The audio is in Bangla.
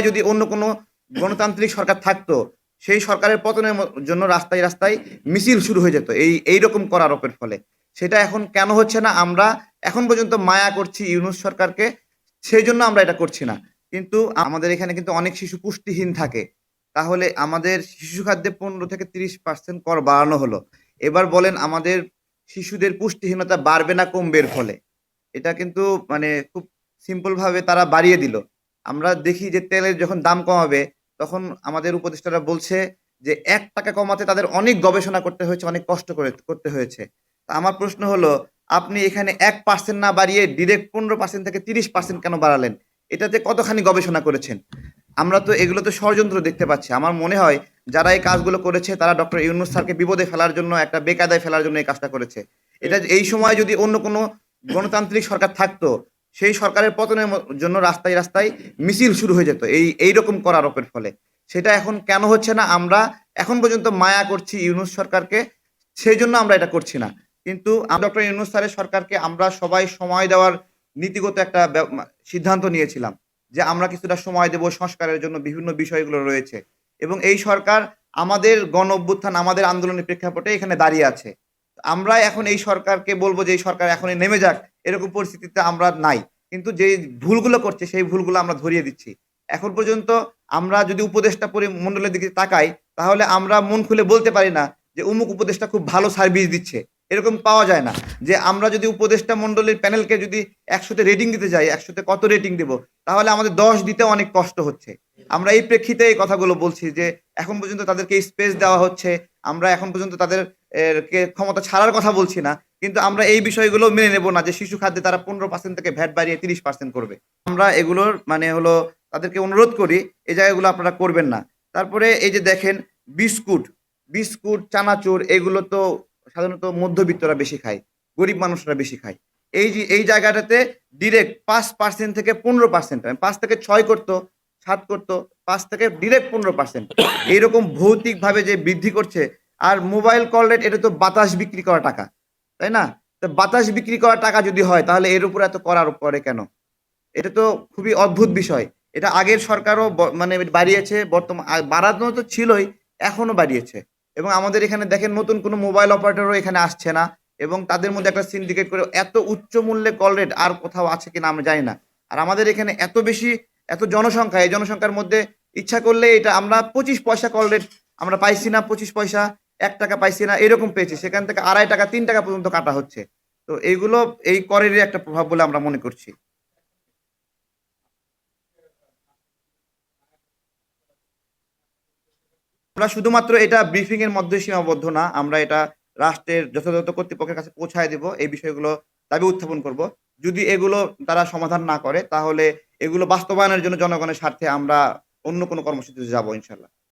যদি অন্য কোনো গণতান্ত্রিক সরকার থাকতো, সেই সরকারের পতনের জন্য রাস্তায় রাস্তায় মিছিল শুরু হয়ে যেত। এই এই রকম করা আরোপের ফলে। সেটা এখন কেন হচ্ছে না? আমরা এখন পর্যন্ত মায়া করছি ইউনুস সরকারকে সেই জন্য আমরা এটা করছি না। কিন্তু আমাদের এখানে কিন্তু অনেক শিশু পুষ্টিহীন থাকে। তাহলে আমাদের শিশু খাদ্যে পনেরো থেকে তিরিশ পার্সেন্ট কর বাড়ানো হলো। এবার বলেন আমাদের শিশুদের পুষ্টিহীনতা বাড়বে না কমবে ফলে। এটা কিন্তু মানে খুব সিম্পল ভাবে তারা বাড়িয়ে দিল। আমরা দেখি যে তেলের যখন দাম কমাবে, তখন আমাদের উপদেষ্টারা বলছে যে এক টাকা কমাতে তাদের অনেক গবেষণা করতে হয়েছে, অনেক কষ্ট করে, করতে হয়েছে। আমার প্রশ্ন হলো, আপনি এখানে এক পার্সেন্ট না বাড়িয়ে ডিরেক্ট পনেরো পার্সেন্ট থেকে তিরিশ পার্সেন্ট কেন বাড়ালেন? এটাতে কতখানি গবেষণা করেছেন? আমরা তো এগুলো তো ষড়যন্ত্র দেখতে পাচ্ছি। আমার মনে হয় যারা এই কাজগুলো করেছে, তারা ডক্টর ইউনুস স্যারকে বিপদে ফেলার জন্য, একটা বেকায়দায় ফেলার জন্য এই কাজটা করেছে। এটা এই সময় যদি অন্য কোনো গণতান্ত্রিক সরকার থাকতো সেই সরকারের পতনের জন্য রাস্তায় রাস্তায় মিছিল শুরু হয়ে যেত। এই এই রকম করা আরোপের ফলে। সেটা এখন কেন হচ্ছে না? আমরা এখন পর্যন্ত মায়া করছি ইউনুস সরকারকে সেই জন্য আমরা এটা করছি না। কিন্তু ডক্টর ইউনুস স্যারের সরকারকে আমরা সবাই সময় দেওয়ার নীতিগত একটা সিদ্ধান্ত নিয়েছিলাম যে আমরা কিছুটা সময় দেব সংস্কারের জন্য বিভিন্ন বিষয়গুলো রয়েছে। এবং এই সরকার আমাদের গণ অভ্যুত্থান আমাদের আন্দোলনের প্রেক্ষাপটে এখানে দাঁড়িয়ে আছে। আমরা এখন এই সরকারকে বলব যে এই সরকার এখনই নেমে যাক, এরকম পরিস্থিতিতে আমরা নাই। কিন্তু যে ভুলগুলো করছে, সেই ভুলগুলো আমরা ধরিয়ে দিচ্ছি। এখন পর্যন্ত আমরা যদি উপদেষ্টা পরিমণ্ডলের দিকে তাকাই, তাহলে আমরা মন খুলে বলতে পারি না যে অমুক উপদেষ্টা খুব ভালো সার্ভিস দিচ্ছে। এরকম পাওয়া যায় না যে আমরা যদি উপদেষ্টা মণ্ডলীর প্যানেলকে যদি একশোতে রেটিং দিতে যাই, একশোতে কত রেটিং দেব, তাহলে আমাদের দশ দিতে অনেক কষ্ট হচ্ছে। আমরা এই প্রেক্ষিতে এই কথাগুলো বলছি যে এখন পর্যন্ত তাদেরকে স্পেস দেওয়া হচ্ছে, আমরা এখন পর্যন্ত তাদের ক্ষমতা ছাড়ার কথা বলছি না, কিন্তু আমরা এই বিষয়গুলো মেনে নেব না যে শিশু খাদ্যে তারা পনেরো পার্সেন্ট থেকে ভ্যাট বাড়িয়ে তিরিশ পার্সেন্ট করবে। আমরা এগুলোর মানে হলো তাদেরকে অনুরোধ করি, এই জায়গাগুলো আপনারা করবেন না। তারপরে এই যে দেখেন, বিস্কুট বিস্কুট, চানাচুর, এগুলো তো সাধারণত মধ্যবিত্তরা বেশি খায়, গরিব মানুষরা বেশি খায়। এই যে, এই জায়গাটাতে ডিরেক্ট পাঁচ পার্সেন্ট থেকে পনেরো পার্সেন্ট পাঁচ থেকে ছয় করতো, সাত করতো, পাঁচ থেকে ডিরেক্ট পনেরো পার্সেন্ট এইরকম ভৌতিকভাবে যে বৃদ্ধি করছে আর মোবাইল কল রেট, এটা তো বাতাস বিক্রি করা টাকা, তাই না? তো বাতাস বিক্রি করা টাকা যদি হয়, তাহলে এর উপর এত করার করে কেন? এটা তো খুবই অদ্ভুত বিষয়। এটা আগের সরকারও মানে বাড়িয়েছে বর্তমান বাড়ানো তো ছিলই এখনও বাড়িয়েছে। এবং আমাদের এখানে দেখেন, নতুন কোনো মোবাইল অপারেটরও এখানে আসছে না। এবং তাদের মধ্যে একটা সিন্ডিকেট করে এত উচ্চ মূল্যে কল রেট আর কোথাও আছে কিনা আমরা জানি না। আর আমাদের এখানে এত বেশি, এত জনসংখ্যা, এই জনসংখ্যার মধ্যে ইচ্ছা করলে এটা আমরা পঁচিশ পয়সা কল রেট আমরা পাইছি না পঁচিশ পয়সা। এক টাকা পাইছি না, এরকম পেয়েছি। সেখান থেকে আড়াই টাকা, তিন টাকা পর্যন্ত কাটা হচ্ছে। তো এইগুলো, এই করেরই একটা প্রভাব বলে আমরা মনে করছি। আমরা শুধুমাত্র এটা ব্রিফিং এর মধ্যে সীমাবদ্ধ না, আমরা এটা রাষ্ট্রের যথাযথ কর্তৃপক্ষের কাছে পৌঁছায় দেব, এই বিষয়গুলো দাবি উত্থাপন করব। যদি এগুলো তারা সমাধান না করে, তাহলে এগুলো বাস্তবায়নের জন্য জনগণের স্বার্থে আমরা অন্য কোনো কর্মসূচিতে যাব ইনশাল্লাহ